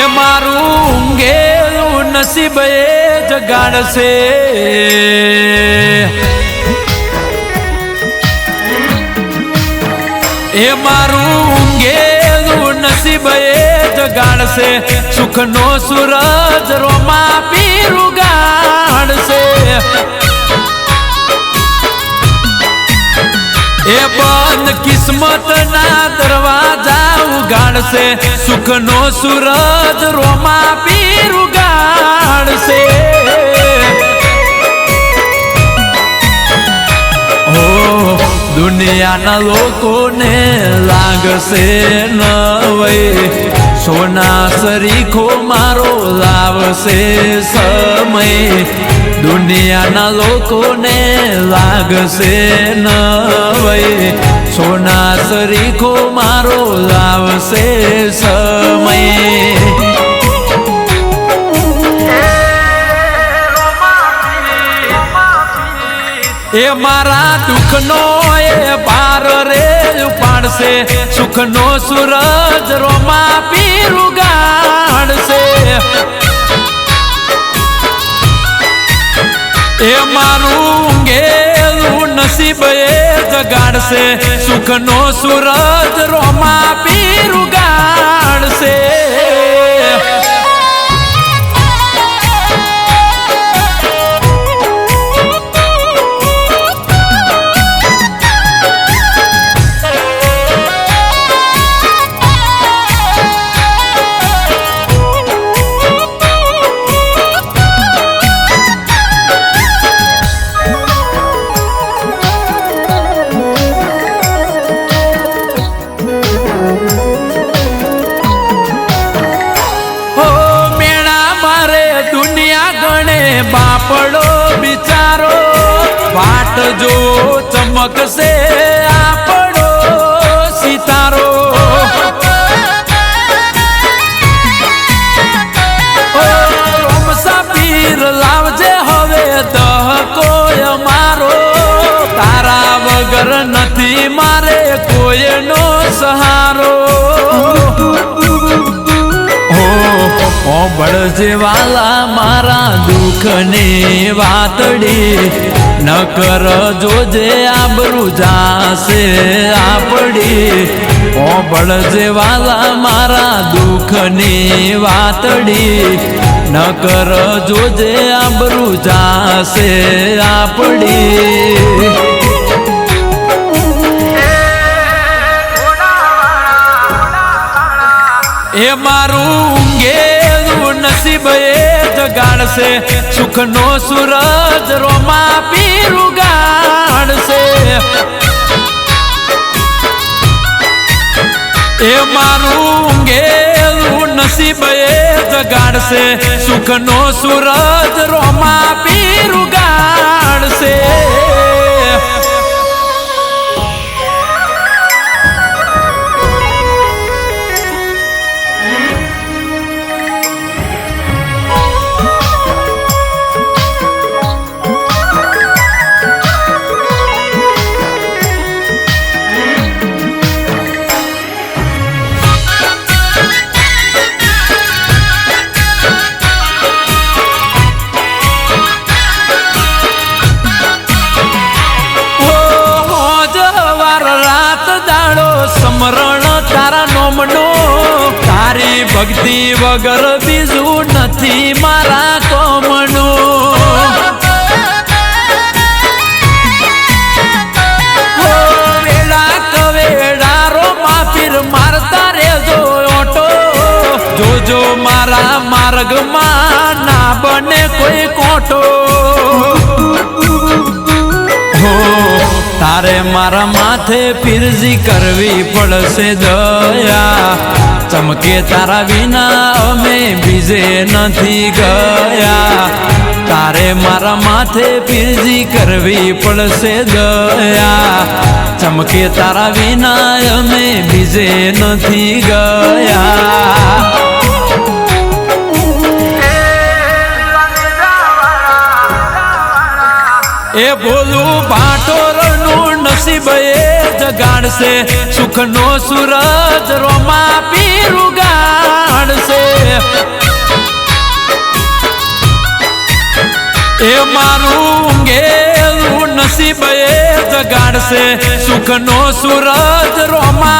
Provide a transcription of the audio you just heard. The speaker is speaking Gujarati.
એ મારું ઊંઘેલું નસીબ એ જગાડશે. એ મારું ઊંઘેલું નસીબ એ જગાડશે. સુખનો સૂરજ રોમા પીરું ગાડશે એ બંધ કિસ્મત ના દરવાજા ઉગાડશે, સુખનો સુરજ રોમા પીર ઉગાડશે. દુનિયાના લોકોને લાગશે નવય, સોના સરીખો મારો લાવશે સમય. દુનિયાના લોકોને લાગશે નવય સોના સરીખો મારો લાવશે સમય. એ મારા દુઃખનો એ પાર રે ઉપાડશે. સુખનો સૂરજ રોમા પીરું ઉગાડશે એ મારું ગેલું નસીબ એ જગાડશે. સુખનો સુરત રોમા પીર બાપડો બિચારો, વાટ જો ચમકશે આપણો સિતારો. પીર લાવજે હવે દહકો મારો તારા વગર નથી મારે કોઈનો સહારો. ઓ બળજે વાલા મારા દુઃખની વાતડી. ન કર જોજે, આબરું જાશે આપડી. ઓ બળજે વાલા મારા દુઃખની વાતડી. ન કર જોજે, આબરું જાશે આપડી. એ મારું નસીબ એ જગાડશે, સુખનો સૂરજ રોમા પીરું ગાડશે એ મારું ઊંઘેલું નસીબ એ જગાડશે, સુખનો સૂરજ રોમા પીર સમરણ તારા નોમનો. તારી ભક્તિ વગર બીજું નથી મારા કોમનું. ઓટો. મારા માર્ગમાં ના બને કોઈ કોટો. તારે મારા માથે પીરજી કરવી પડશે દયા. ચમકે તારા વિના અમે બીજે નથી ગયા. તારે મારા માથે પીરજી કરવી પડશે દયા. ચમકે તારા વિના અમે બીજે નથી ગયા. એ ભોલું ભાટોરનું નસીબ જગાડશે, સુખનો સૂરજ રોમા પીરું ગાડશે એ મારું ઘેરું નસીબ જગાડશે, સુખનો સૂરજ રોમા